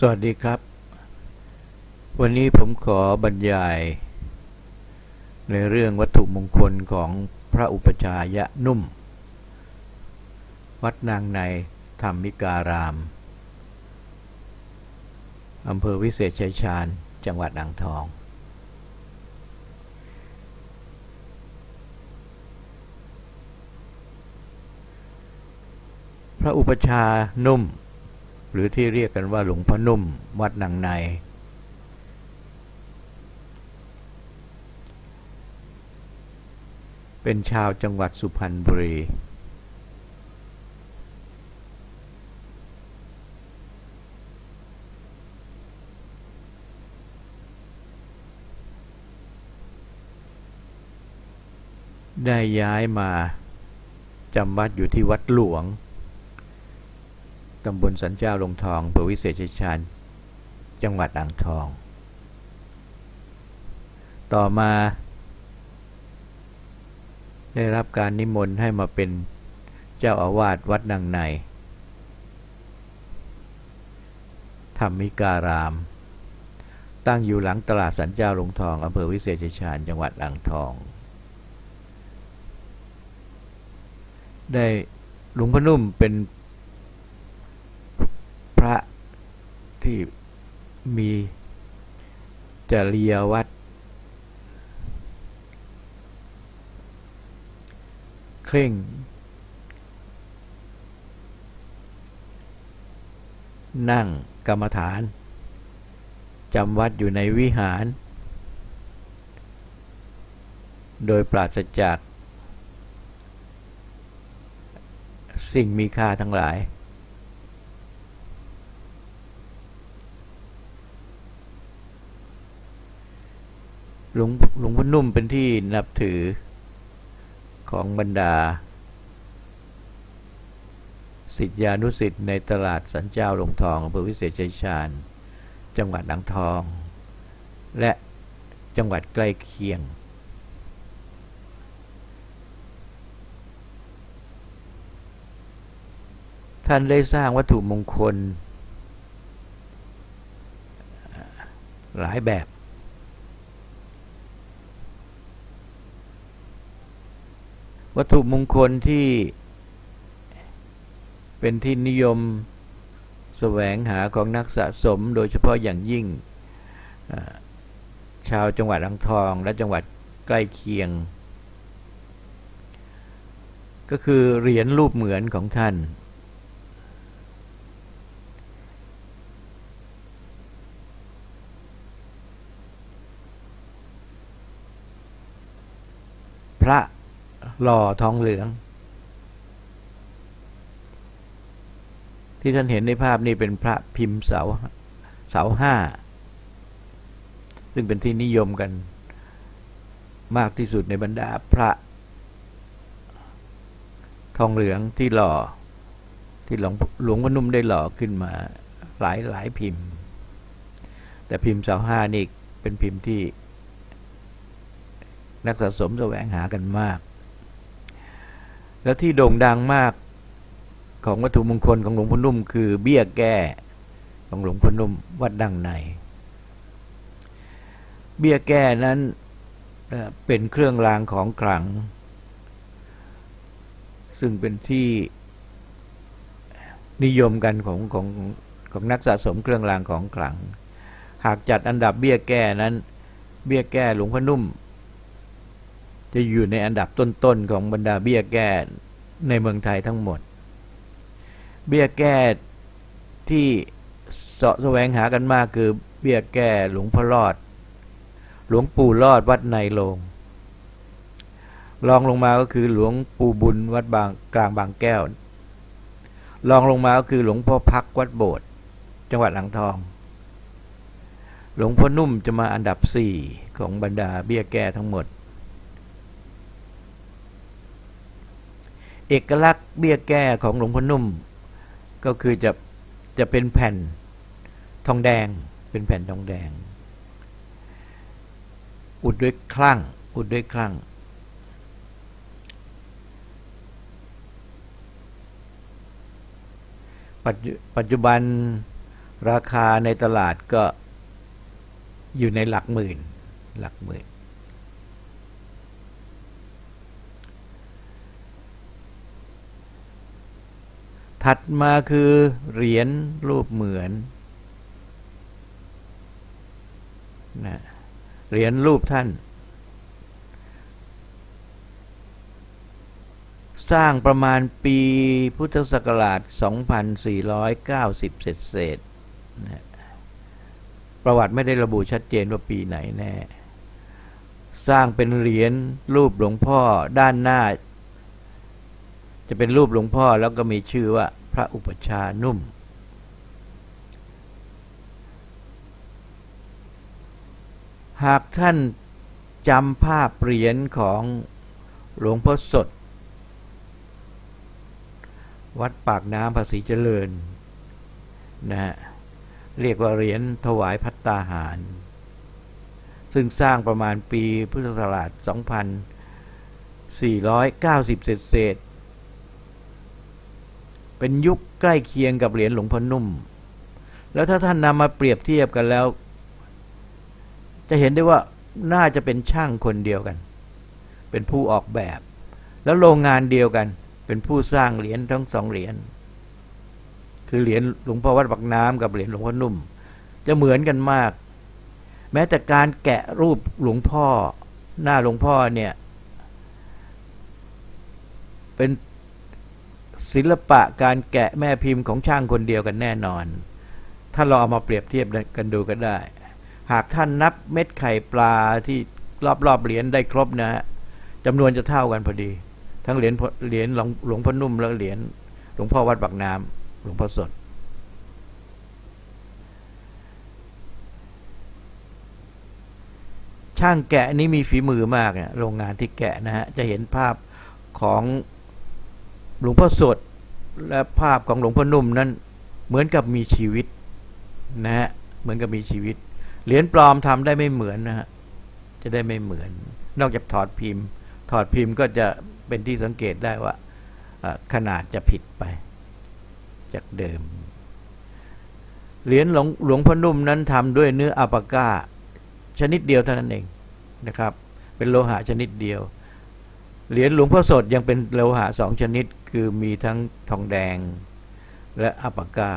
สวัสดีครับ วันนี้ผมขอบรรยาย ในเรื่องวัตถุมงคลของพระอุปชายะนุ่ม วัดนางในธรรมิการามอำเภอวิเศษชัยชาญจังหวัดอ่างทอง พระอุปชานุ่ม หรือที่เรียกกันว่าหลวงพ่อนุ่มวัดนางใน เป็นชาวจังหวัดสุพรรณบุรี ได้ย้ายมาจำวัดอยู่ที่วัดหลวง ตำบลสันเจ้าลงทองอำเภอวิเศษชัยชาญ จังหวัดอ่างทอง ต่อมาได้รับการนิมนต์ให้มาเป็นเจ้าอาวาสวัดนางใน ธรรมิการาม ตั้งอยู่หลังตลาดสันเจ้าลงทองอำเภอวิเศษชัยชาญ จังหวัดอ่างทอง ได้หลวงพ่อนุ่มเป็น พระ ที่มีจริยวัตรเคร่ง นั่งกรรมฐานจำวัดอยู่ในวิหาร โดยปราศจาก สิ่งมีค่าทั้งหลาย หลวงหลวงพ่อนุ่มเป็นที่นับถือของบรรดาสิทธิานุสิทธิ์ในตลาดสันเจ้าลงทองอำเภอวิเศษชัยชาญ จังหวัดอ่างทอง และจังหวัดใกล้เคียง ท่านได้สร้างวัตถุมงคล หลายแบบ วัตถุมงคลที่เป็นที่นิยมแสวงหาของนักสะสมโดยเฉพาะอย่างยิ่ง ชาวจังหวัดอ่างทอง และจังหวัดใกล้เคียง ก็คือเหรียญรูปเหมือนของท่าน พระ หล่อทองเหลือง ที่ท่านเห็นในภาพนี่เป็นพระพิมพ์เสาเสาห้า ซึ่งเป็นที่นิยมกัน มากที่สุดในบรรดาพระ ทองเหลืองที่หล่อ ที่หลวงหลวงพนุ่มได้หล่อขึ้นมาหลายหลายพิมพ์ แต่พิมพ์เสาห้านี่เป็นพิมพ์ที่นักสะสมแสวงหากันมาก แล้วที่โด่งดังมากของวัตถุมงคลของหลวงพ่อนุ่ม คือเบี้ยแก้ของหลวงพ่อนุ่มวัดดังใน เบี้ยแก้นั้นเอ่อเป็นเครื่องรางของขลัง ซึ่งเป็นที่นิยมกันของของของนักสะสมเครื่องรางของขลัง หากจัดอันดับเบี้ยแก้นั้น เบี้ยแก้หลวงพ่อนุ่ม จะอยู่ในอันดับต้นๆของบรรดาเบี้ยแก้ในเมืองไทยทั้งหมด เบี้ยแก้ที่เสาะแสวงหากันมากคือเบี้ยแก้หลวงพ่อรอด หลวงปู่รอดวัดในโลงรองลงมาก็คือหลวงปู่บุญวัดบางกลางบางแก้วรองลงมาก็คือหลวงพ่อพักวัดโบสถ์จังหวัดอ่างทอง หลวงพ่อนุ่มจะมาอันดับสี่ของบรรดาเบี้ยแก้ทั้งหมด เอกลักษณ์เบี้ยแก้ของหลวงพ่อนุ่ม ก็คือจะจะเป็นแผ่นทองแดง เป็นแผ่นทองแดง อุดด้วยคลั่ง อุดด้วยคลั่ง ปัจจุปัจจุบันราคาในตลาดก็อยู่ในหลักหมื่น หลักหมื่น ถัดมาคือเหรียญรูปเหมือนนะเหรียญรูปท่าน สร้างประมาณปีพุทธศักราช 2490 เศษเศษๆนะประวัติไม่ได้ระบุชัดเจนว่าปีไหนแน่ สร้างเป็นเหรียญรูปหลวงพ่อด้านหน้า จะเป็นรูปหลวงพ่อแล้วก็มีชื่อว่าพระอุปชานุ่ม หากท่านจำภาพเหรียญของหลวงพ่อสด วัดปากน้ำภาษีเจริญนะฮะเรียกว่าเหรียญถวายพัตตาหาร ซึ่งสร้างประมาณปีพุทธศักราช 2490 เศษ เป็นยุคใกล้เคียงกับเหรียญหลวงพ่อนุ่ม แล้วถ้าท่านนำมาเปรียบเทียบกันแล้ว จะเห็นได้ว่าน่าจะเป็นช่างคนเดียวกัน เป็นผู้ออกแบบ แล้วโรงงานเดียวกัน เป็นผู้สร้างเหรียญทั้งสองเหรียญคือเหรียญหลวงพ่อวัดปักน้ำกับเหรียญหลวงพ่อนุ่ม จะเหมือนกันมาก แม้แต่การแกะรูปหลวงพ่อหน้าหลวงพ่อเนี่ย เป็น ศิลปะการแกะแม่พิมพ์ของช่างคนเดียวกันแน่นอน ถ้าเราเอามาเปรียบเทียบกันดูก็ได้ หากท่านนับเม็ดไข่ปลาที่รอบๆเหรียญได้ครบนะฮะจำนวนจะเท่ากันพอดี ทั้งเหรียญเหรียญหลวงงพ่อนุ่มแล้วเหรียญหลวงพ่อวัดปากน้ำหลวงพ่อสด ช่างแกะนี่มีฝีมือมากเนี่ยโรงงานที่แกะนะฮะจะเห็นภาพของ หลวงพ่อสดและภาพของหลวงพ่อนุ่มนั้น เหมือนกับมีชีวิตนะฮะเหมือนกับมีชีวิต เหรียญปลอมทำได้ไม่เหมือนนะฮะจะได้ไม่เหมือน นอกจากถอดพิมพ์ ถอดพิมพ์ก็จะเป็นที่สังเกตได้ว่าขนาดจะผิดไป จากเดิม เหรียญหลวงหลวงพ่อนุ่มนั้นทำด้วยเนื้ออัปาก้าชนิดเดียวเท่านั้นเองนะครับ เป็นโลหะชนิดเดียว เหรียญหลวงพ่อสดยังเป็นโลหะสองชนิด คือมีทั้งทองแดงและอัปาก้า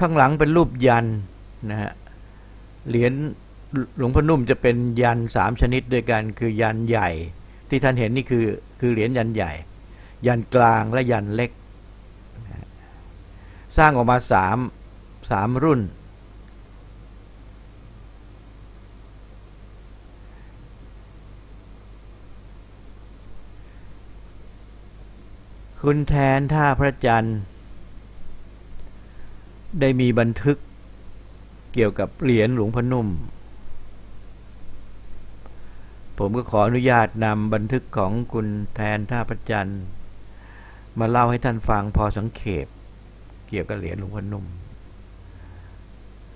ข้างหลังเป็นรูปยันนะฮะเหรียญหลวงพ่อนุ่มจะเป็นยันสามชนิดด้วยกันคือยันใหญ่ ที่ท่านเห็นนี่คือคือเหรียญยันใหญ่ ยันกลางและยันเล็ก สร้างออกมาสามสามรุ่น คุณแทนท่าพระจันทร์ ได้มีบันทึกเกี่ยวกับเหรียญหลวงพ่อนุ่ม ผมก็ขออนุญาตนำบันทึกของคุณแทนท่าพระจันทร์ มาเล่าให้ท่านฟังพอสังเขปเกี่ยวกับเหรียญหลวงพ่อนุ่ม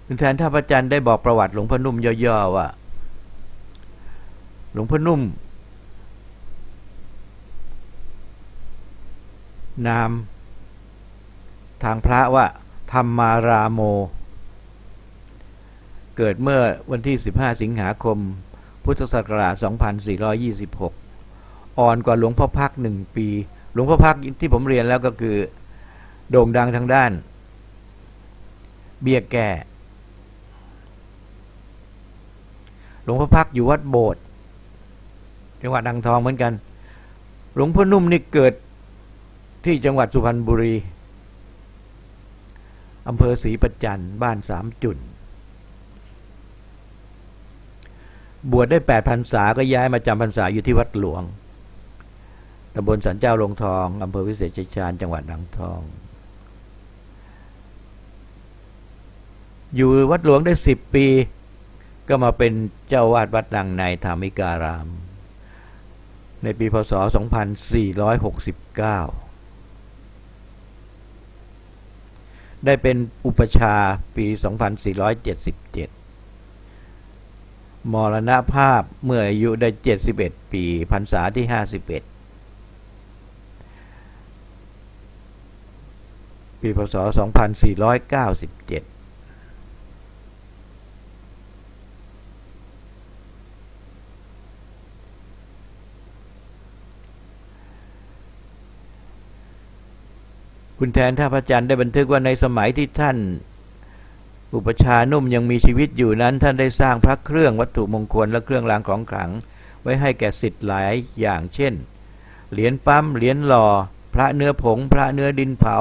คุณแทนท่าพระจันทร์ได้บอกประวัติหลวงพ่อนุ่มย่อๆว่า หลวงพ่อนุ่ม นาม ทางพระว่า ธรรมาราโม เกิดเมื่อวันที่ 15 สิงหาคม พุทธศักราช 2426 อ่อนกว่าหลวงพ่อพักหนึ่งปี หลวงพ่อพักที่ผมเรียนแล้วก็คือ โด่งดังทางด้าน เบียแก่ หลวงพ่อพักอยู่วัดโบสถ์จังหวัดดังทองเหมือนกัน หลวงพ่อนุ่มนี่เกิด ที่จังหวัดสุพรรณบุรีอำเภอศรีประจันทร์บ้านสามจุนบวชได้แปดพรรษาก็ย้ายมาจำพรรษาอยู่ที่วัดหลวงตำบลสันเจ้าลงทองอำเภอวิเศษชัยชาญจังหวัดดังทอง อยู่วัดหลวงได้สิบปี ก็มาเป็นเจ้าวาดวัดดังในธรรมิการาม ในปีพศ 2469 ได้เป็นอุปชาปี 2477 มรณภาพเมื่ออายุได้ 71 ปีพรรษาที่ 51 ปีพศ 2497 คุณแทนท่าพระจันทร์ได้บันทึกว่าในสมัยที่ท่าน อุปชานุ่มยังมีชีวิตอยู่นั้น ท่านได้สร้างพระเครื่องวัตถุมงคลและเครื่องรางของขลัง ไว้ให้แก่สิทธิ์หลายอย่างเช่น เหรียญปั๊มเหรียญหล่อ พระเนื้อผง พระเนื้อดินเผา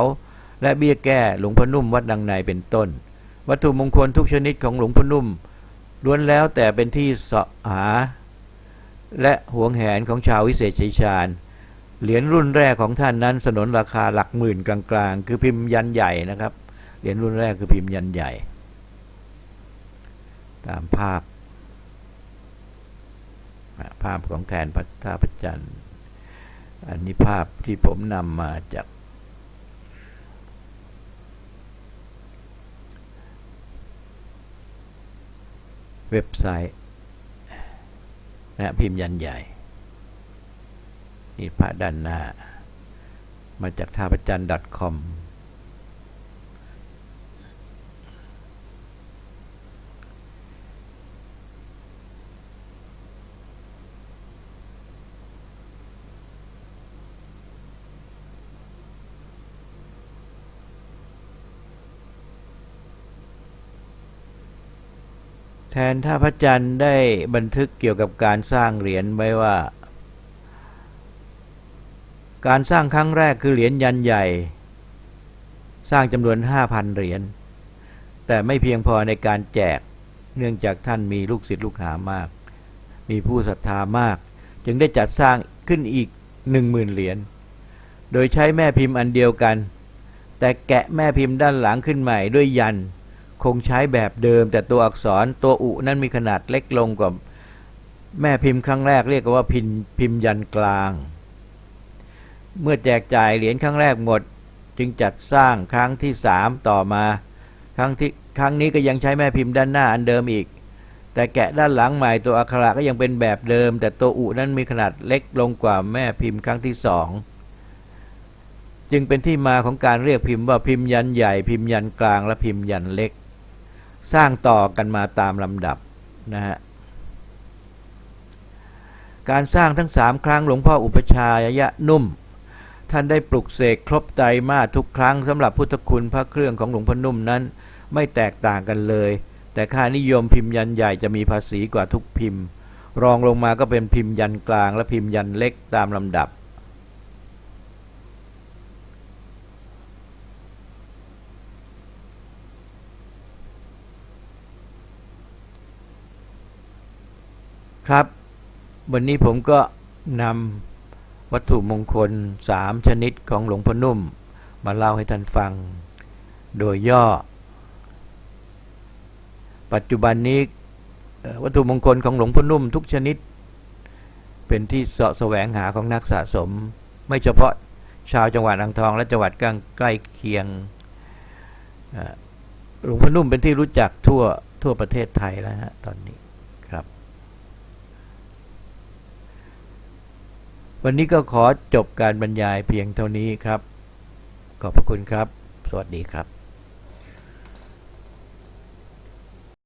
และเบี้ยแก้หลวงพ่อนุ่มวัดดังในเป็นต้น วัตถุมงคลทุกชนิดของหลวงพ่อนุ่มล้วนแล้วแต่เป็นที่เสาะหา และหวงแหนของชาววิเศษชัยชาญ เหรียญรุ่นแรกของท่านนั้นสนนราคาหลักหมื่นกลางๆ คือพิมพ์ยันใหญ่นะครับ เหรียญรุ่นแรกคือพิมพ์ยันใหญ่ ตามภาพ ภาพของแทนพระท่าพระจันทร์อันนี้ภาพที่ผมนำมาจาก เว็บไซต์นะพิมพ์ยันใหญ่ นี่พระด้านหน้า มาจากท่าพระจันทร์ .com แทนท่าพระจันทร์ได้บันทึกเกี่ยวกับการสร้างเหรียญไว้ว่า การสร้างครั้งแรกคือเหรียญยันใหญ่ สร้างจำนวน 5,000 เหรียญ แต่ไม่เพียงพอในการแจก เนื่องจากท่านมีลูกศิษย์ลูกหามาก มีผู้ศรัทธามาก จึงได้จัดสร้างขึ้นอีก 10,000 เหรียญ โดยใช้แม่พิมพ์อันเดียวกัน แต่แกะแม่พิมพ์ด้านหลังขึ้นใหม่ด้วยยัน คงใช้แบบเดิม แต่ตัวอักษรตัวอุนั้นมีขนาดเล็กลงกว่าแม่พิมพ์ครั้งแรกเรียกว่าพิมพ์พิมพ์ยันกลาง เมื่อแจกจ่ายเหรียญครั้งแรกหมด จึงจัดสร้างครั้งที่สามต่อมา ครั้งที่ครั้งนี้ก็ยังใช้แม่พิมพ์ด้านหน้าอันเดิมอีก แต่แกะด้านหลังใหม่ตัวอักขระก็ยังเป็นแบบเดิม แต่ตัวอุนั้นมีขนาดเล็กลงกว่าแม่พิมพ์ครั้งที่สองจึงเป็นที่มาของการเรียกพิมพ์ว่าพิมพ์ยันใหญ่ พิมพ์ยันกลางและพิมพ์ยันเล็ก สร้างต่อกันมาตามลำดับนะฮะการสร้างทั้งสามครั้งหลวงพ่ออุปชายะนุ่ม ท่านได้ปลุกเสกครบไตรมาสทุกครั้งสำหรับพุทธคุณพระเครื่องของหลวงพ่อนุ่มนั้น ไม่แตกต่างกันเลย แต่ค่านิยมพิมพ์ยันใหญ่จะมีภาษีกว่าทุกพิมพ์ รองลงมาก็เป็นพิมพ์ยันกลางและพิมพ์ยันเล็กตามลำดับ ครับ วันนี้ผมก็นำ วัตถุมงคลสามชนิดของหลวงพ่อนุ่ม มาเล่าให้ท่านฟัง โดยย่อ ปัจจุบันนี้วัตถุมงคลของหลวงพ่อนุ่มทุกชนิด เป็นที่เสาะแสวงหาของนักสะสม ไม่เฉพาะชาวจังหวัดอ่างทอง และจังหวัดใกล้ใกล้เคียงหลวงพ่อนุ่มเป็นที่รู้จักทั่วทั่วประเทศไทยแล้วฮะตอนนี้ครับ วันนี้ก็ขอจบการบรรยายเพียงเท่านี้ครับ ขอบพระคุณครับ สวัสดีครับ